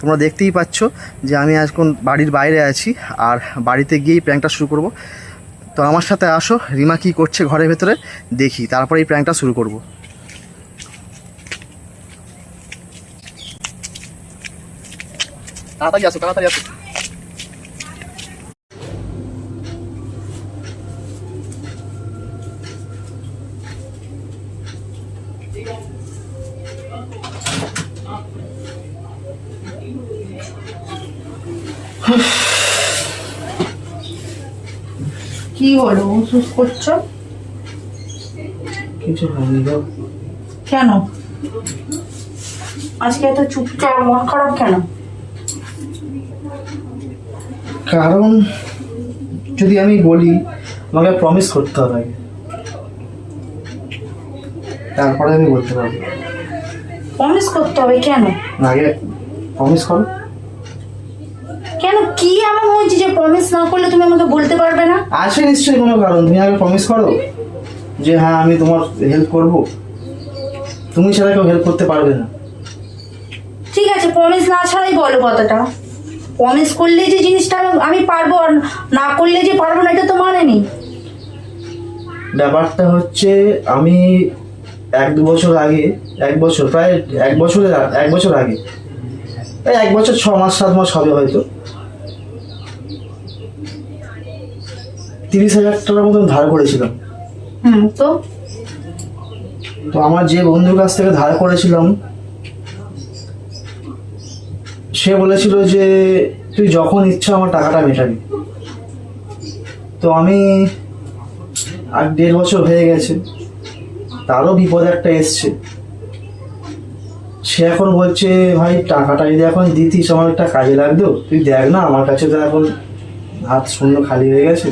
তোমরা দেখতেই পাচ্ছ যে আমি এখন বাড়ির বাইরে আছি আর বাড়িতে গিয়েই প্র্যাঙ্কটা শুরু করব। তো আমার সাথে আসো, রিমা কী করছে ঘরের ভেতরে দেখি, তারপরে এই প্র্যাঙ্কটা শুরু করব। তাড়াতাড়ি আসো তাড়াতাড়ি আসো। কি হলো? করছ? কিছু হয়নি গো। কেন? আজকে এত চুপচাপ মন খারাপ কেন? কারণ যদি আমি বলি আমাকে প্রমিস করতে হবে আগে। তারপরে আমি বলতে পারব। প্রমিস করতে হবে কেন? আগে প্রমিস করো। কি এমন হয়েছে যে প্রমিস না করলে তুমি আমাকে বলতে পারবে না? আছে নিশ্চয়ই কোনো কারণ। তুমি আগে প্রমিস করো যে হ্যাঁ আমি তোমার হেল্প করব। তুমি ছাড়া কেউ হেল্প করতে পারবে না। ঠিক আছে প্রমিস না ছাড়াই বলো কথাটা। প্রমিস করলে যে জিনিসটা আমি- পারব আর না করলে যে পারব না এটা তো মানে নেই। ব্যাপারটা হচ্ছে আমি এক দু বছর আগে এক বছর প্রায় এক বছরের এক বছর আগে এক বছর ছ মাস সাত মাস হবে হয়তো তিরিশ হাজার টাকার মতন ধার করেছিলাম। হুম তো? তো আমার যে বন্ধুর কাছ থেকে ধার করেছিলাম সে বলেছিল যে তুই যখন ইচ্ছা আমার টাকাটা মেটাবি। তো আমি আর দেড় বছর হয়ে গেছে তারও বিপদ একটা এসছে। সে এখন বলছে ভাই টাকাটা যদি এখন দিতিস আমার একটা কাজে লাগতো। তুই দেখ না আমার কাছে তো এখন হাত শূন্য খালি হয়ে গেছে।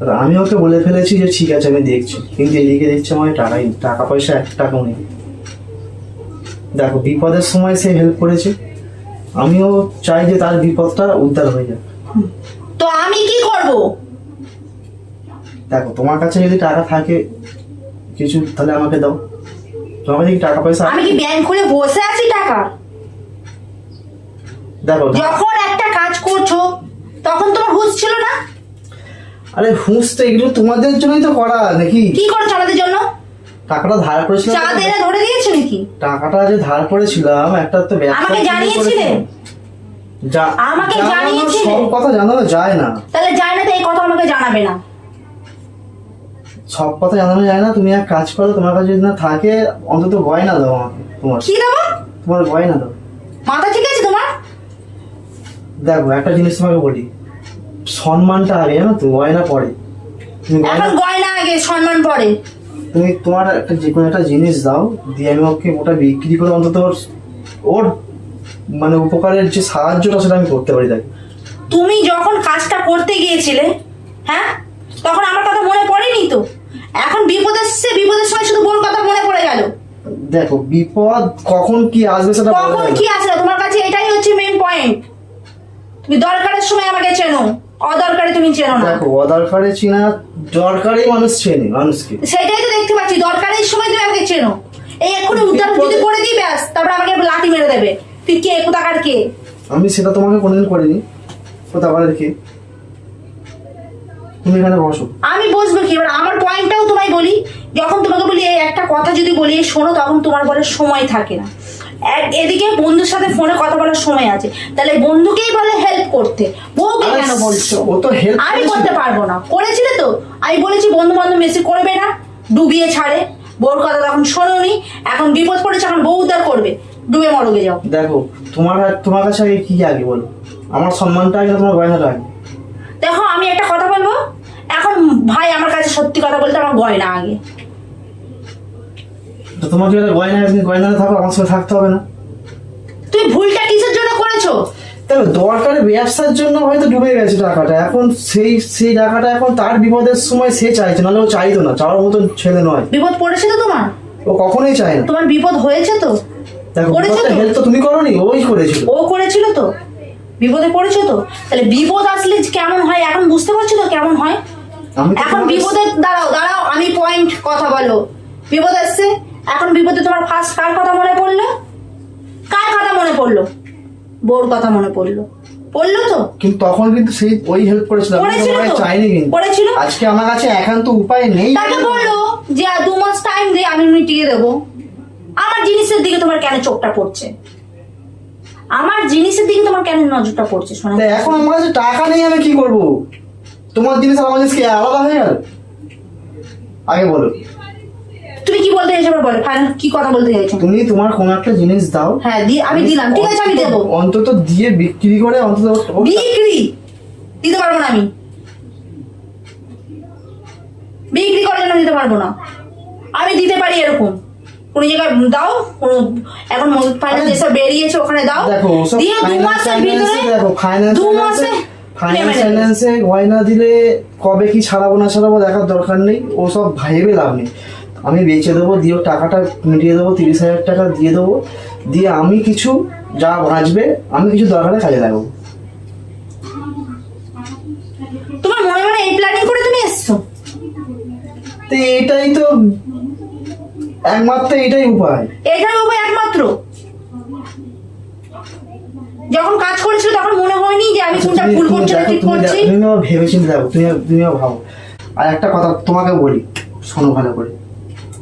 আমি ওকে বলে ফেলেছি যে ঠিক আছে আমি দেখছি। কিন্তু এদিকে দেখছি আমার টাকাই টাকা পয়সা এক টাকাও নেই। দেখো বিপদের সময় সে হেল্প করেছে। আমিও চাই যে তার বিপদটা উদ্ধার হয়ে যাক। তো আমি কি করব? দেখো তোমার কাছে যদি টাকা থাকে কিছু তাহলে আমাকে দাও। তোমার কাছে টাকা পয়সা আমি কি ব্যাংক খুলে বসে আছি টাকা? দেখো যখন একটা কাজ করছ তখন তোমার হুঁশ ছিল না? আরে হুঁস তো এগুলো তোমাদের জন্যই তো করা নাকি? কি করছ আমাদের জন্য? টাকাটা ধার করেছিলাম। চা দেনে ধরে দিয়েছে নাকি? টাকাটা যে ধার করেছিলাম একটা তো ব্যবসা আমাকে জানিয়েছিলে? যা- আমাকে জানিয়েছিলে? সব কথা জানানো যায় না। তাহলে যায় না তো এই কথা আমাকে জানাবে না। সব কথা জানানো যায় না তুমি এক কাজ করো তোমার কাছে যদি না থাকে অন্তত ভয় না দাও আমাকে তোমার। কি দেবো? তোমার গয়না দাও। মাথা ঠিক আছে তোমার? দেখো একটা জিনিস তোমাকে বলি। সম্মানটা আগে জানো তো গয়না পরে। এখন গয়না আগে সম্মান পরে। তুমি তোমার একটা যে কোনো একটা জিনিস দাও দিয়ে আমি ওকে ওটা বিক্রি করে অন্তত ওর- মানে উপকারের যে সাহায্যটা সেটা আমি করতে পারি তাই তুমি যখন কাজটা করতে গিয়েছিলে হ্যাঁ? তখন আমার কথা মনে পড়েনি তো? এখন বিপদ এসছে বিপদের সময় শুধু বোন কথা মনে পড়ে গেল। দেখো বিপদ কখন কি আসবে সেটা কখন। কি আসলে তোমার কাছে এটাই হচ্ছে মেন পয়েন্ট তুমি দরকারের সময় আমাকে চেনো। অদরকারে তুমি চেনো না। দেখো অদরকারে চিনা দরকারে মানুষ চেনে মানুষকে। সেটাই তো দেখতে পাচ্ছি দরকারের সময় তুমি আমাকে চেনো। এই এক্ষুনি উদ্ধার যদি করে দিই ব্যাস তারপর আমাকে লাঠি মেরে দেবে। তুই কে? কোথাকার কে? আমি সেটা তোমাকে কোনোদিন করিনি। কোথাকারের কি? তুমি এখানে বসো। আমি বসবো কি? এবার আমার পয়েন্টটাও তোমায় বলি যখন তোমাকে বলি এই একটা কথা যদি বলি শোনো তখন তোমার বলে সময় থাকে না। এক এদিকে বন্ধুর সাথে ফোনে কথা বলার সময় আছে। তাহলে বন্ধুকেই বলে হেল্প করতে। বউকে কেন বলছো? ও তো help আমি করতে পারব না। করেছিলে তো? আমি বলেছি বন্ধু বান্ধব বেশি করবে না। ডুবিয়ে ছাড়ে। বউর কথা তখন শোনোনি। এখন বিপদ পড়েছে এখন বউ উদ্ধার করবে। ডুবে মরগে যাও। দেখো তোমার তোমার কাছে আগে কি আগে বলো? আমার সম্মানটা আগে তোমার গয়নাটা আগে? দেখো আমি একটা কথা বলব? এখন ভাই আমার কাছে সত্যি কথা বলতে আমার গয়না আগে। তো তোমার যদি গয়না তুমি গয়নাতে থাকো আমার সঙ্গে থাকতে হবে না। তুই ভুলটা কিসের জন্য করেছ? দেখো দরকারে ব্যবসার জন্য হয়তো ডুবে গেছে টাকাটা। এখন সেই সেই টাকাটা এখন তার বিপদের সময় সে চাইছে নাহলে ও চাইতো না চাওয়ার মতন ছেলে নয়। বিপদ পড়েছে তো তোমার? ও কখনোই চায় না। তোমার বিপদ হয়েছে তো? দেখো? হেল্প তো? তুমি করনি ওই করেছিল। ও করেছিল তো? বিপদে পড়েছো তো? তাহলে বিপদ আসলে কেমন হয় এখন বুঝতে পারছ তো কেমন হয়? এখন তোমাকে- বিপদে দাঁড়াও দাঁড়াও আমি পয়েন্ট কথা বলো। বিপদ আসছে? এখন বিপদে তোমার ফার্স্ট কার কথা মনে পড়ল? কার কথা মনে পড়ল? বোর কথা মনে পড়ল। পড়ল তো? কিন্তু তখন কিন্তু সেই ওই হেল্প করেছিল। আমি তো? চাইনি কিন্তু। করেছিল? আজকে আমার কাছে একান্ত উপায় নেই। তাকে বলল যে আর দু মাস টাইম দে আমি মিটিয়ে দেবো। আমার জিনিসের দিকে তোমার কেন চোখটা পড়ছে? আমার জিনিসের দিকে তোমার কেন নজরটা পড়ছে শোনা তা এখন আমার কাছে টাকা নেই আমি কি করব? তোমার জিনিস আমার জিনিস কি আলাদা হয়ে গেল? আগে বলো। কি বলতে চাইছো বলো? ফাইনাল কি কথা বলতে চাইছো? তুমি তোমার কোন একটা জিনিস দাও। হ্যাঁ দি আমি দিলাম ঠিক আছে আমি দেবো। অন্তত দিয়ে বিক্রি করে অন্তত বিক্রি? দিতে পারব না আমি। বিক্রি করার জন্য দিতে পারব না। আমি দিতে পারি এরকম। কোন জায়গায় দাও কোনো এখন আরে যেসব বেরিয়েছে ওখানে দাও। দেখো দিয়ে দু মাসের ভিতরে দু মাসে। ফাইন্যান্সে গয়না দিলে কবে কি ছাড়াবো না ছাড়াবো দেখার দরকার নেই ও সব ভাইবে লাভ নেই। আমি বেচে দেবো দিয়ে টাকাটা মিটিয়ে দেবো তিরিশ হাজার টাকা দিয়ে দেবো দিয়ে আমি কিছু যা বাঁচবে আমি কিছু দরকারে কাজে লাগাবো। তোমার মনে মনে এই প্ল্যানিং করে তুমি এসছো? তো এটাই তো একমাত্র এটাই উপায়। এটাই উপায় একমাত্র। যখন কাজ করেছিল তখন মনে হয়নি যে আমি কোনটা তুমি- ভুল করছি না দেখো, ঠিক তুমি করছি। তুমি ভেবেচিন্তে দেখো তুমি তুমিও ভাবো। আর একটা কথা তোমাকে বলি শোনো ভালো করে।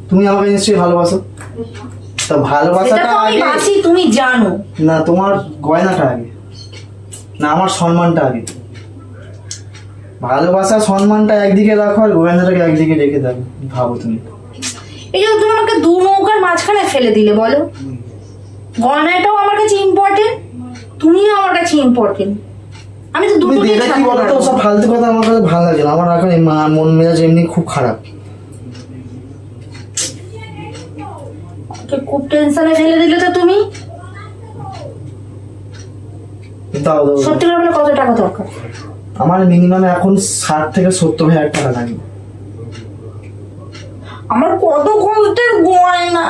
তুমি আমাকে নিশ্চয়ই ভালোবাসো? তো সেটা ভালোবাসাটা আমি আগে বাসি তুমি জানো। না তোমার গয়নাটা আগে। না আমার সম্মানটা আগে। ভালোবাসা সম্মানটা একদিকে রাখো আর গয়নাটাকে একদিকে রেখে দেবে ভাবো তুমি। এই জন্য তুমি আমাকে দু নৌকার মাঝখানে ফেলে দিলে বলো। গয়নাটাও আমার কাছে ইম্পর্টেন্ট তুমিও আমার কাছে ইম্পর্টেন্ট আমি তো দুটো কি ছাড়তে বলো তো পারব। সব। ফালতু কথা আমার কাছে ভালো লাগে না। আমার এখন মন মেজাজ এমনি খুব খারাপ। আমাকে খুব টেনশনে ফেলে দিলে তো তুমি। দাও দাও। সত্যি করে বলে কত টাকা দরকার? আমার মিনিমাম এখন ষাট থেকে সত্তর হাজার টাকা লাগে। আমার কত কষ্টের গয়না?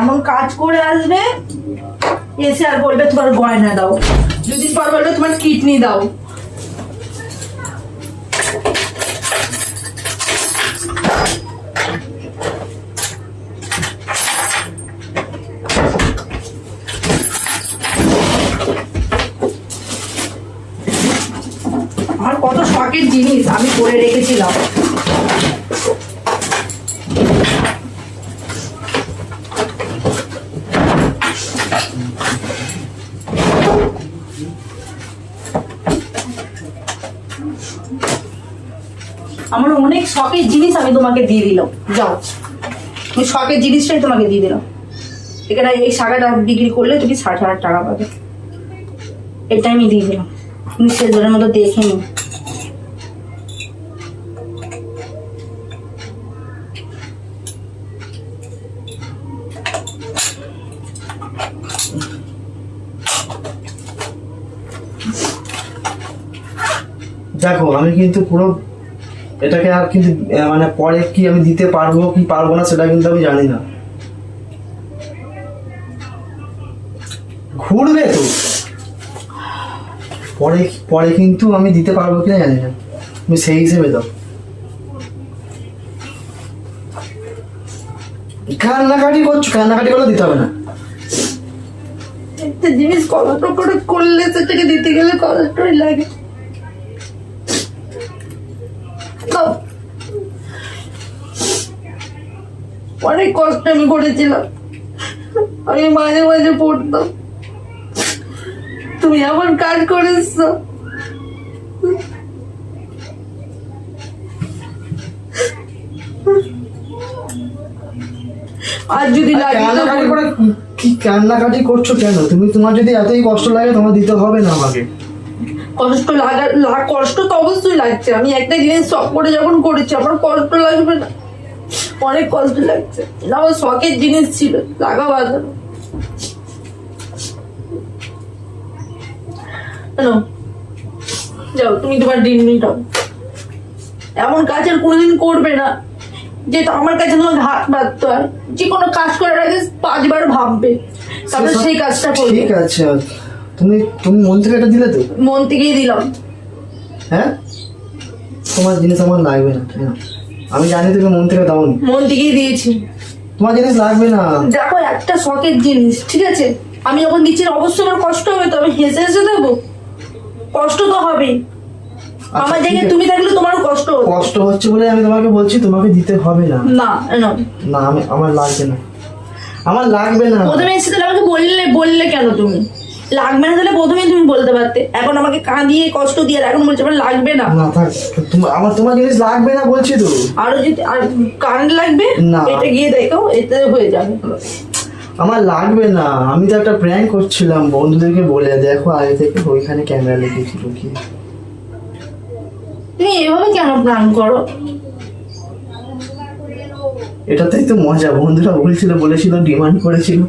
এমন কাজ করে আসবে এসে আর বলবে তোমার গয়না দাও। দুদিন পর বলবে তোমার কিডনি দাও। আমার কত শখের জিনিস আমি করে রেখেছিলাম। আমার অনেক শখের জিনিস আমি তোমাকে দিয়ে দিলাম। যাও। ওই শখের জিনিসটাই তোমাকে দিয়ে দিলাম। এখানে এই শাখাটা বিক্রি করলে তুমি ষাট হাজার টাকা পাবে। এটা আমি দিয়ে দিলাম। তুমি সেজনের মতো দেখে নি দেখো, আমি কিন্তু পুরো এটাকে আর কিন্তু মানে পরে কি আমি দিতে পারব, কি পারব না, সেটা কিন্তু আমি জানি না। ঘুরবে তো? পরে পরে কিন্তু আমি দিতে পারব কিনা জানি না। তুমি সেই হিসেবে দাও। কান্নাকাটি করছ, কান্নাকাটি করলে দিতে হবে না। একটা জিনিস কষ্ট করে করলে সেটাকে দিতে গেলে কষ্টই লাগে। অনেক কষ্ট আমি করেছিলাম। আমি মাঝে মাঝে পড়তাম। তুমি এমন কাজ করেছ। আর যদি লাগে কান্নাকাটি করে কি কান্নাকাটি করছ কেন? তুমি তোমার যদি এতই কষ্ট লাগে, তোমার দিতে হবে না আমাকে। কষ্ট লাগা কষ্ট তো অবশ্যই লাগছে। আমি একটা জিনিস শখ করে যখন করেছি, আমার কষ্ট লাগবে না। অনেক কষ্ট লাগছে। এটা আমার শখের জিনিস ছিল, লাগা বাঁধানো। যাও, তুমি তোমার দিন মিটাও এমন কাজ আর কোনোদিন করবে না। যেটা আমার কাছে তোমার হাত বাঁধতে হয় যে কোনো কাজ করার আগে পাঁচবার ভাববে। তারপরে সেই কাজটা করবে। ঠিক আছে তুমি তুমি মন থেকে এটা দিলে তো? মন থেকেই দিলাম। হ্যাঁ? তোমার জিনিস আমার লাগবে না আমি জানি তুমি মন থেকে দাওনি। মন থেকেই দিয়েছি। তোমার জিনিস লাগবে না। দেখো একটা শখের জিনিস ঠিক আছে? আমি যখন দিচ্ছি অবশ্যই আমার কষ্ট হবে তো আমি হেসে হেসে দেবো? কষ্ট তো হবে আমার ঠিক জায়গায় তুমি থাকলে তোমারও কষ্ট কষ্ট হচ্ছে বলে আমি তোমাকে বলছি তোমাকে দিতে হবে না। না না। আমি আমার লাগবে না। আমার লাগবে না। প্রথমে এসে তাহলে আমাকে বললে বললে কেন তুমি? লাগবে না তাহলে প্রথমেই তুমি বলতে পারতে। এখন আমাকে কাঁদিয়ে কষ্ট দিয়ে আর এখন বলছে আমার লাগবে না। না থাক তোমার আমার তোমার জিনিস লাগবে না বলছি তো। আরও যদি আর কারেন্ট লাগবে না। এটা গিয়ে দেখো এতে হয়ে যাবে। আমার লাগবে না। আমি তো একটা প্র্যাঙ্ক করছিলাম বন্ধুদেরকে বলে দেখো আগে থেকে ওইখানে ক্যামেরা লেগেছি লুকিয়ে তুমি এভাবে কেন প্ল্যান করো? এটাতেই তো মজা। বন্ধুরা বলছিল বলেছিল ডিমান্ড করেছিল।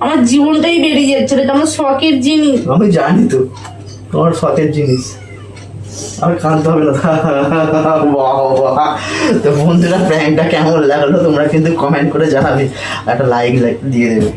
আমার জীবনটাই বেরিয়ে যাচ্ছে এটা আমার শখের জিনিস। আমি জানি তো তোমার শখের জিনিস। আর কাঁদতে হবে না। তো বন্ধুরা প্র্যাঙ্কটা কেমন লাগল তোমরা কিন্তু কমেন্ট করে জানাবে। একটা লাইক দিয়ে দেবে।